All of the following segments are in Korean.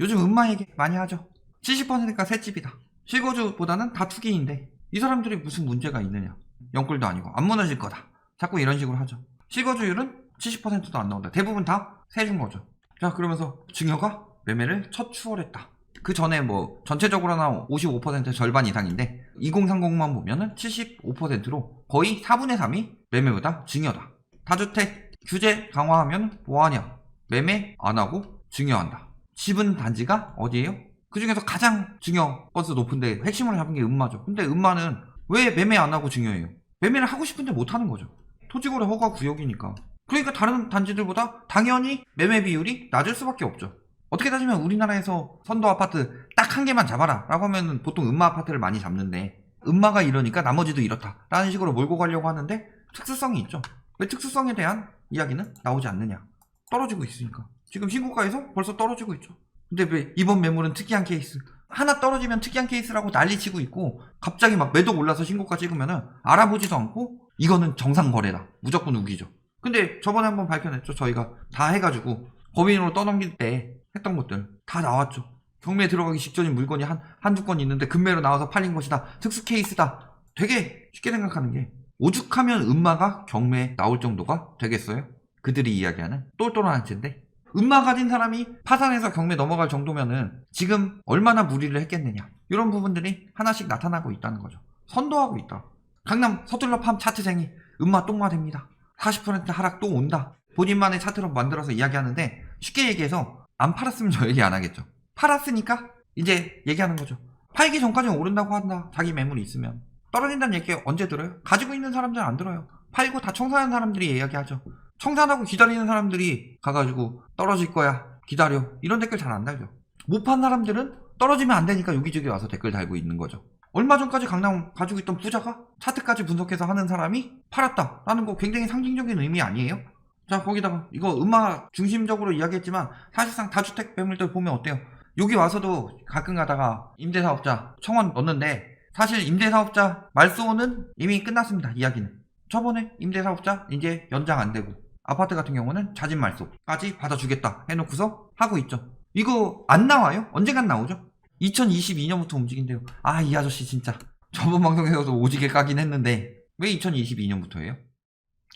요즘 음마 얘기 많이 하죠. 70%가 새집이다. 실거주보다는 다 투기인데 이 사람들이 무슨 문제가 있느냐. 영끌도 아니고 안 무너질 거다. 자꾸 이런 식으로 하죠. 실거주율은 70%도 안 나온다. 대부분 다 세준 거죠. 자 그러면서 증여가 매매를 첫 추월했다. 그 전에 뭐 전체적으로 나 55% 절반 이상인데 2030만 보면은 75%로 거의 4분의 3이 매매보다 증여다. 다주택 규제 강화하면 뭐하냐? 매매 안 하고 증여한다. 집은 단지가 어디예요? 그 중에서 가장 증여 건수 높은데 핵심으로 잡은 게 음마죠. 근데 음마는 왜 매매 안 하고 증여해요? 매매를 하고 싶은데 못 하는 거죠. 토지거래 허가 구역이니까. 그러니까 다른 단지들보다 당연히 매매 비율이 낮을 수밖에 없죠. 어떻게 따지면 우리나라에서 선도 아파트 딱 한 개만 잡아라 라고 하면 보통 음마 아파트를 많이 잡는데 음마가 이러니까 나머지도 이렇다 라는 식으로 몰고 가려고 하는데 특수성이 있죠. 왜 특수성에 대한 이야기는 나오지 않느냐. 떨어지고 있으니까. 지금 신고가에서 벌써 떨어지고 있죠. 근데 왜 이번 매물은 특이한 케이스. 하나 떨어지면 특이한 케이스라고 난리치고 있고 갑자기 막 매도 올라서 신고가 찍으면은 알아보지도 않고 이거는 정상 거래다. 무조건 우기죠. 근데 저번에 한번 밝혀냈죠. 저희가 다 해가지고 법인으로 떠넘길 때 했던 것들 다 나왔죠. 경매에 들어가기 직전인 물건이 한, 한두 건 있는데 금매로 나와서 팔린 것이다. 특수 케이스다. 되게 쉽게 생각하는 게 오죽하면 음마가 경매에 나올 정도가 되겠어요? 그들이 이야기하는 똘똘한 채인데 음마 가진 사람이 파산해서 경매 넘어갈 정도면은 지금 얼마나 무리를 했겠느냐. 이런 부분들이 하나씩 나타나고 있다는 거죠. 선도하고 있다. 강남 서툴러 팜 차트쟁이 음마 똥마 됩니다. 40% 하락 또 온다. 본인만의 차트로 만들어서 이야기하는데 쉽게 얘기해서 안 팔았으면 저 얘기 안 하겠죠. 팔았으니까 이제 얘기하는 거죠. 팔기 전까지는 오른다고 한다. 자기 매물이 있으면. 떨어진다는 얘기 언제 들어요? 가지고 있는 사람들은 안 들어요. 팔고 다 청산하는 사람들이 이야기하죠 청산하고 기다리는 사람들이 가가지고 떨어질 거야. 기다려. 이런 댓글 잘 안 달죠. 못 판 사람들은 떨어지면 안 되니까 여기저기 와서 댓글 달고 있는 거죠. 얼마 전까지 강남 가지고 있던 부자가 차트까지 분석해서 하는 사람이 팔았다. 라는 거 굉장히 상징적인 의미 아니에요? 자 거기다가 이거 음악 중심적으로 이야기했지만 사실상 다주택 매물들 보면 어때요? 여기 와서도 가끔 가다가 임대사업자 청원 넣는데 사실 임대사업자 말소는 이미 끝났습니다 이야기는. 저번에 임대사업자 이제 연장 안 되고 아파트 같은 경우는 자진 말소까지 받아주겠다 해놓고서 하고 있죠. 이거 안 나와요? 언젠간 나오죠? 2022년부터 움직인대요. 아, 이 아저씨 진짜. 저번 방송에서도 오지게 까긴 했는데 왜 2022년부터예요?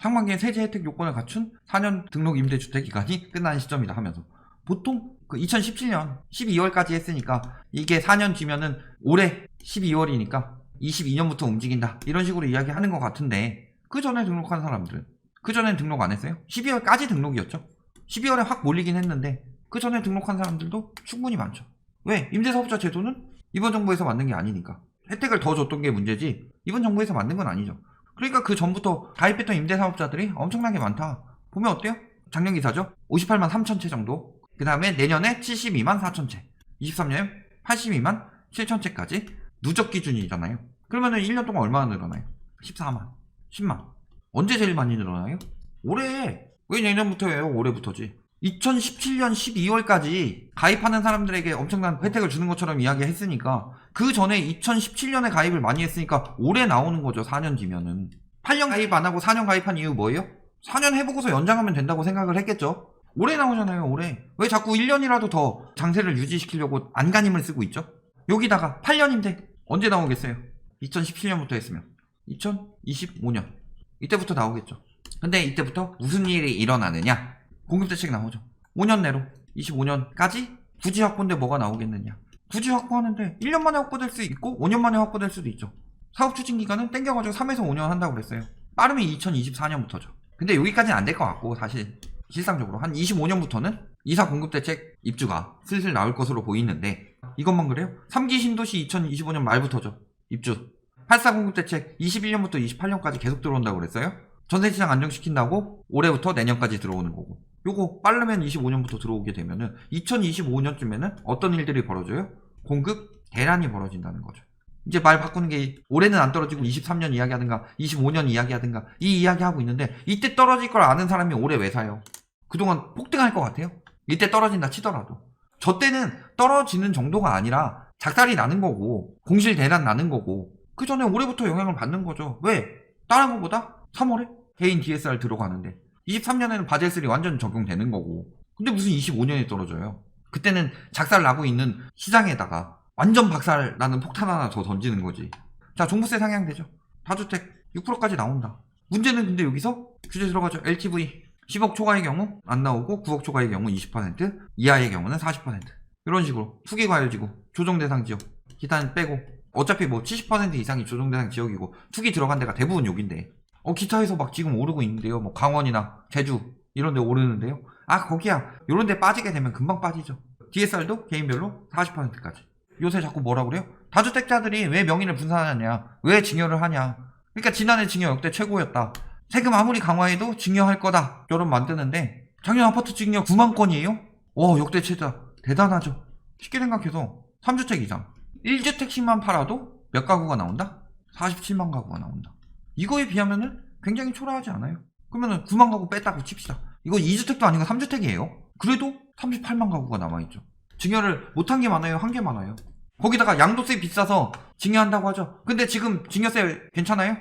상반기에 세제 혜택 요건을 갖춘 4년 등록 임대주택 기간이 끝나는 시점이다 하면서 보통 그 2017년 12월까지 했으니까 이게 4년 뒤면은 올해 12월이니까 22년부터 움직인다 이런 식으로 이야기하는 것 같은데 그 전에 등록한 사람들은 그 전엔 등록 안 했어요? 12월까지 등록이었죠. 12월에 확 몰리긴 했는데 그 전에 등록한 사람들도 충분히 많죠. 왜? 임대사업자 제도는 이번 정부에서 만든 게 아니니까. 혜택을 더 줬던 게 문제지 이번 정부에서 만든 건 아니죠. 그러니까 그 전부터 가입했던 임대사업자들이 엄청나게 많다. 보면 어때요? 작년 기사죠? 58만 3천 채 정도. 그 다음에 내년에 72만 4천 채. 23년에 82만 7천 채까지 누적 기준이잖아요. 그러면은 1년 동안 얼마나 늘어나요? 14만, 10만. 언제 제일 많이 늘어나요? 올해. 왜 내년부터예요? 올해부터지. 2017년 12월까지 가입하는 사람들에게 엄청난 혜택을 주는 것처럼 이야기했으니까 그 전에 2017년에 가입을 많이 했으니까 올해 나오는 거죠. 4년 뒤면은. 8년 가입 안 하고 4년 가입한 이유 뭐예요? 4년 해보고서 연장하면 된다고 생각을 했겠죠. 올해 나오잖아요, 올해. 왜 자꾸 1년이라도 더 장세를 유지시키려고 안간힘을 쓰고 있죠? 여기다가 8년인데 언제 나오겠어요? 2017년부터 했으면. 2025년. 이때부터 나오겠죠. 근데 이때부터 무슨 일이 일어나느냐? 공급대책 나오죠. 5년 내로 25년까지 부지 확보인데 뭐가 나오겠느냐? 부지 확보하는데 1년 만에 확보될 수 있고 5년 만에 확보될 수도 있죠. 사업 추진 기간은 땡겨가지고 3에서 5년 한다고 그랬어요. 빠르면 2024년부터죠. 근데 여기까지는 안 될 것 같고 사실 실상적으로 한 25년부터는 이사 공급 대책 입주가 슬슬 나올 것으로 보이는데 이것만 그래요? 3기 신도시 2025년 말부터죠. 입주. 8사 공급대책 21년부터 28년까지 계속 들어온다고 그랬어요. 전세시장 안정시킨다고 올해부터 내년까지 들어오는 거고. 요거 빠르면 25년부터 들어오게 되면은 2025년쯤에는 어떤 일들이 벌어져요? 공급 대란이 벌어진다는 거죠. 이제 말 바꾸는 게 올해는 안 떨어지고 23년 이야기하든가 25년 이야기하든가 이 이야기 하고 있는데 이때 떨어질 걸 아는 사람이 올해 왜 사요? 그동안 폭등할 것 같아요? 이때 떨어진다 치더라도 저 때는 떨어지는 정도가 아니라 작살이 나는 거고 공실 대란 나는 거고 그 전에 올해부터 영향을 받는 거죠. 왜? 다른 것보다 3월에 개인 DSR 들어가는데 23년에는 바젤3 완전 적용되는 거고 근데 무슨 25년에 떨어져요? 그때는 작살 나고 있는 시장에다가 완전 박살 나는 폭탄 하나 더 던지는 거지. 자, 종부세 상향되죠. 다주택 6%까지 나온다. 문제는 근데 여기서 규제 들어가죠. LTV 10억 초과의 경우 안 나오고 9억 초과의 경우 20% 이하의 경우는 40% 이런 식으로 투기 과열지구 조정 대상 지역 기타는 빼고 어차피 뭐 70% 이상이 조정 대상 지역이고 투기 들어간 데가 대부분 여긴데 어 기타에서 막 지금 오르고 있는데요. 뭐 강원이나 제주 이런 데 오르는데요. 아 거기야 이런 데 빠지게 되면 금방 빠지죠. DSR도 개인별로 40%까지. 요새 자꾸 뭐라 그래요? 다주택자들이 왜 명의를 분산하냐? 왜 증여를 하냐? 그러니까 지난해 증여 역대 최고였다. 세금 아무리 강화해도 증여할 거다. 여론 만드는데 작년 아파트 증여 9만 건이에요? 와 역대 최다. 대단하죠. 쉽게 생각해서 3주택 이상 1주택씩만 팔아도 몇 가구가 나온다? 47만 가구가 나온다. 이거에 비하면은 굉장히 초라하지 않아요? 그러면은 9만 가구 뺐다고 칩시다. 이거 2주택도 아니고 3주택이에요. 그래도 38만 가구가 남아있죠. 증여를 못한 게 많아요? 한 게 많아요? 거기다가 양도세 비싸서 증여한다고 하죠. 근데 지금 증여세 괜찮아요?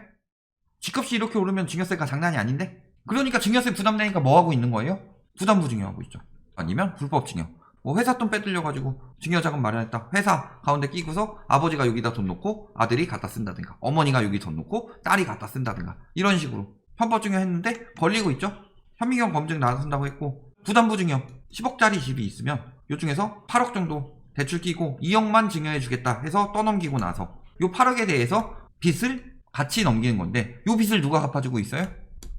집값이 이렇게 오르면 증여세가 장난이 아닌데? 그러니까 증여세 부담되니까 뭐 하고 있는 거예요? 부담부 증여하고 있죠. 아니면 불법 증여. 뭐 회사 돈 빼들려가지고 증여자금 마련했다. 회사 가운데 끼고서 아버지가 여기다 돈 놓고 아들이 갖다 쓴다든가 어머니가 여기 돈 놓고 딸이 갖다 쓴다든가 이런 식으로 편법 증여 했는데 걸리고 있죠. 현미경 검증 나선다고 했고 부담부 증여 10억짜리 집이 있으면 요 중에서 8억 정도 대출 끼고 2억만 증여해 주겠다 해서 떠넘기고 나서 요 8억에 대해서 빚을 같이 넘기는 건데 요 빚을 누가 갚아주고 있어요?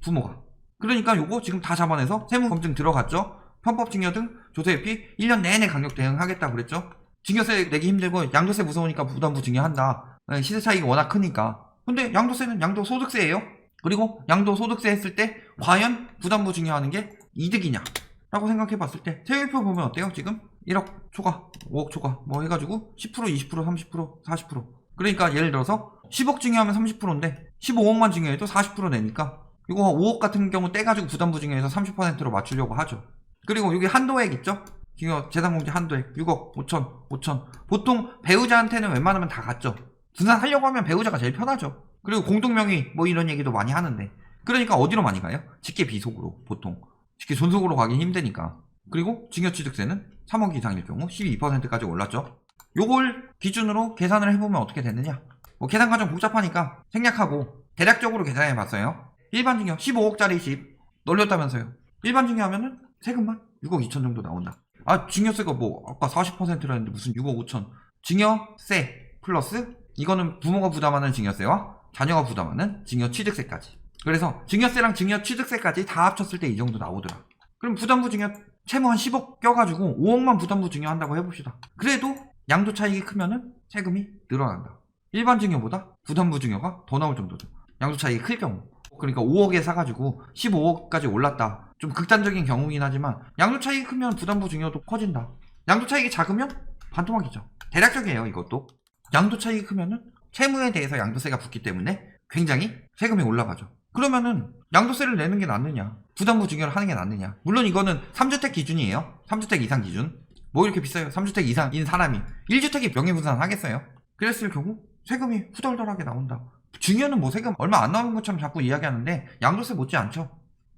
부모가. 그러니까 요거 지금 다 잡아내서 세무 검증 들어갔죠. 편법 증여 등 조세회피 1년 내내 강력 대응하겠다 그랬죠. 증여세 내기 힘들고 양도세 무서우니까 부담부 증여한다. 네, 시세 차이가 워낙 크니까. 근데 양도세는 양도소득세예요. 그리고 양도소득세 했을 때 과연 부담부 증여하는 게 이득이냐? 라고 생각해 봤을 때 세율표 보면 어때요 지금? 1억 초과 5억 초과 뭐 해가지고 10% 20% 30% 40% 그러니까 예를 들어서 10억 증여하면 30%인데 15억만 증여해도 40% 내니까 이거 5억 같은 경우 떼가지고 부담부 증여해서 30%로 맞추려고 하죠 그리고 여기 한도액 있죠? 증여 재산공제 한도액 6억 5천 5천 보통 배우자한테는 웬만하면 다 갔죠 분산하려고 하면 배우자가 제일 편하죠 그리고 공동명의 뭐 이런 얘기도 많이 하는데 그러니까 어디로 많이 가요? 직계 비속으로 보통 쉽게 존속으로 가기 힘드니까. 그리고 증여취득세는 3억 이상일 경우 12%까지 올랐죠. 요걸 기준으로 계산을 해보면 어떻게 되느냐. 뭐 계산 과정 복잡하니까 생략하고 대략적으로 계산해 봤어요. 일반 증여 15억짜리 집 놀렸다면서요. 일반 증여하면은 세금만 6억 2천 정도 나온다. 아 증여세가 뭐 아까 40%라는데 무슨 6억 5천. 증여세 플러스 이거는 부모가 부담하는 증여세와 자녀가 부담하는 증여 취득세까지. 그래서 증여세랑 증여 취득세까지 다 합쳤을 때 이 정도 나오더라. 그럼 부담부 증여 채무 한 10억 껴가지고 5억만 부담부 증여한다고 해봅시다. 그래도 양도 차익이 크면은 세금이 늘어난다. 일반 증여보다 부담부 증여가 더 나올 정도죠. 양도 차익이 클 경우. 그러니까 5억에 사가지고 15억까지 올랐다. 좀 극단적인 경우긴 하지만 양도 차익이 크면 부담부 증여도 커진다. 양도 차익이 작으면 반토막이죠. 대략적이에요 이것도. 양도 차익이 크면은 채무에 대해서 양도세가 붙기 때문에 굉장히 세금이 올라가죠. 그러면은 양도세를 내는 게 낫느냐? 부담부 증여를 하는 게 낫느냐? 물론 이거는 3주택 기준이에요. 3주택 이상 기준. 뭐 이렇게 비싸요? 3주택 이상인 사람이 1주택이 명예분산 하겠어요? 그랬을 경우 세금이 후덜덜하게 나온다. 증여는 뭐 세금 얼마 안 나오는 것처럼 자꾸 이야기하는데 양도세 못지 않죠.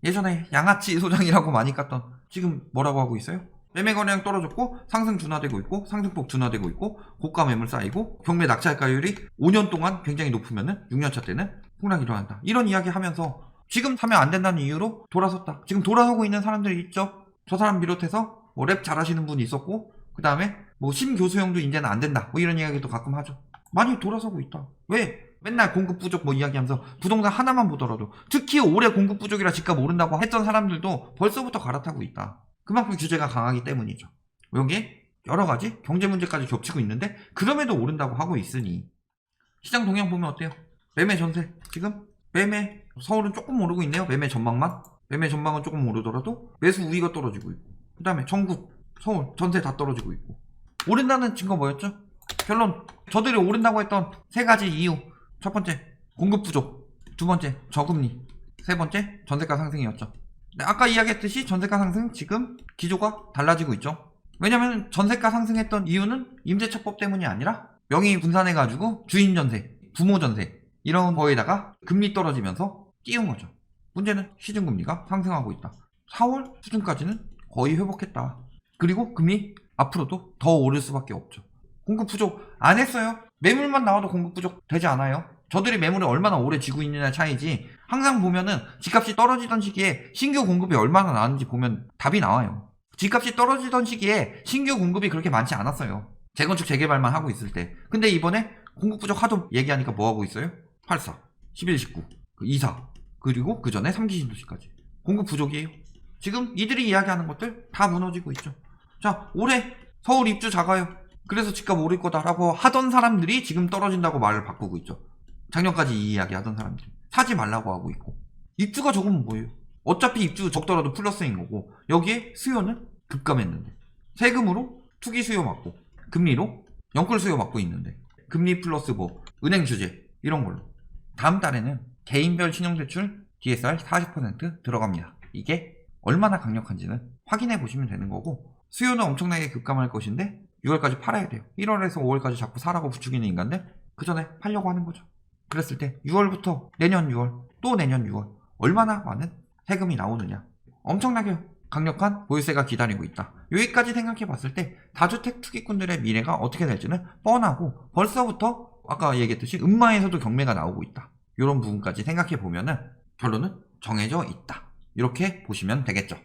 예전에 양아치 소장이라고 많이 깠던 지금 뭐라고 하고 있어요? 매매 거래량 떨어졌고 상승 둔화되고 있고 상승폭 둔화되고 있고 고가 매물 쌓이고 경매 낙찰가율이 5년 동안 굉장히 높으면은 6년차 때는 폭락이 일어난다. 이런 이야기 하면서 지금 사면 안 된다는 이유로 돌아섰다. 지금 돌아서고 있는 사람들이 있죠. 저 사람 비롯해서 뭐 랩 잘하시는 분이 있었고 그 다음에 뭐 심 교수형도 이제는 안 된다. 뭐 이런 이야기도 가끔 하죠. 많이 돌아서고 있다. 왜? 맨날 공급 부족 뭐 이야기하면서 부동산 하나만 보더라도 특히 올해 공급 부족이라 집값 오른다고 했던 사람들도 벌써부터 갈아타고 있다. 그만큼 규제가 강하기 때문이죠. 여기 여러 가지 경제 문제까지 겹치고 있는데 그럼에도 오른다고 하고 있으니 시장 동향 보면 어때요? 매매 전세 지금 매매 서울은 조금 오르고 있네요. 매매 전망만 매매 전망은 조금 오르더라도 매수 우위가 떨어지고 있고 그 다음에 전국 서울 전세 다 떨어지고 있고 오른다는 증거 뭐였죠? 결론 저들이 오른다고 했던 세 가지 이유 첫 번째 공급 부족 두 번째 저금리 세 번째 전세가 상승이었죠. 네, 아까 이야기했듯이 전세가 상승 지금 기조가 달라지고 있죠. 왜냐면 전세가 상승했던 이유는 임대차법 때문이 아니라 명의 분산해가지고 주인 전세, 부모 전세 이런 거에다가 금리 떨어지면서 띄운 거죠. 문제는 시중금리가 상승하고 있다. 4월 수준까지는 거의 회복했다. 그리고 금리 앞으로도 더 오를 수밖에 없죠. 공급 부족 안 했어요. 매물만 나와도 공급 부족 되지 않아요. 저들이 매물을 얼마나 오래 쥐고 있느냐 차이지 항상 보면은 집값이 떨어지던 시기에 신규 공급이 얼마나 나왔는지 보면 답이 나와요. 집값이 떨어지던 시기에 신규 공급이 그렇게 많지 않았어요. 재건축 재개발만 하고 있을 때. 근데 이번에 공급 부족 하도 얘기하니까 뭐 하고 있어요? 84, 11, 19, 24, 그리고 그 전에 3기 신도시까지. 공급 부족이에요. 지금 이들이 이야기하는 것들 다 무너지고 있죠. 자, 올해 서울 입주 작아요. 그래서 집값 오를 거다라고 하던 사람들이 지금 떨어진다고 말을 바꾸고 있죠. 작년까지 이 이야기 하던 사람들이. 사지 말라고 하고 있고. 입주가 적으면 뭐예요? 어차피 입주 적더라도 플러스인 거고, 여기에 수요는 급감했는데. 세금으로 투기 수요 맞고, 금리로 영끌 수요 맞고 있는데, 금리 플러스 뭐, 은행 주제, 이런 걸로. 다음 달에는 개인별 신용대출 DSR 40% 들어갑니다. 이게 얼마나 강력한지는 확인해 보시면 되는 거고, 수요는 엄청나게 급감할 것인데, 6월까지 팔아야 돼요. 1월에서 5월까지 자꾸 사라고 부추기는 인간들, 그 전에 팔려고 하는 거죠. 그랬을 때 6월부터 내년 6월, 또 내년 6월, 얼마나 많은 세금이 나오느냐. 엄청나게 강력한 보유세가 기다리고 있다. 여기까지 생각해 봤을 때 다주택 투기꾼들의 미래가 어떻게 될지는 뻔하고 벌써부터 아까 얘기했듯이 음마에서도 경매가 나오고 있다. 이런 부분까지 생각해 보면은 결론은 정해져 있다. 이렇게 보시면 되겠죠.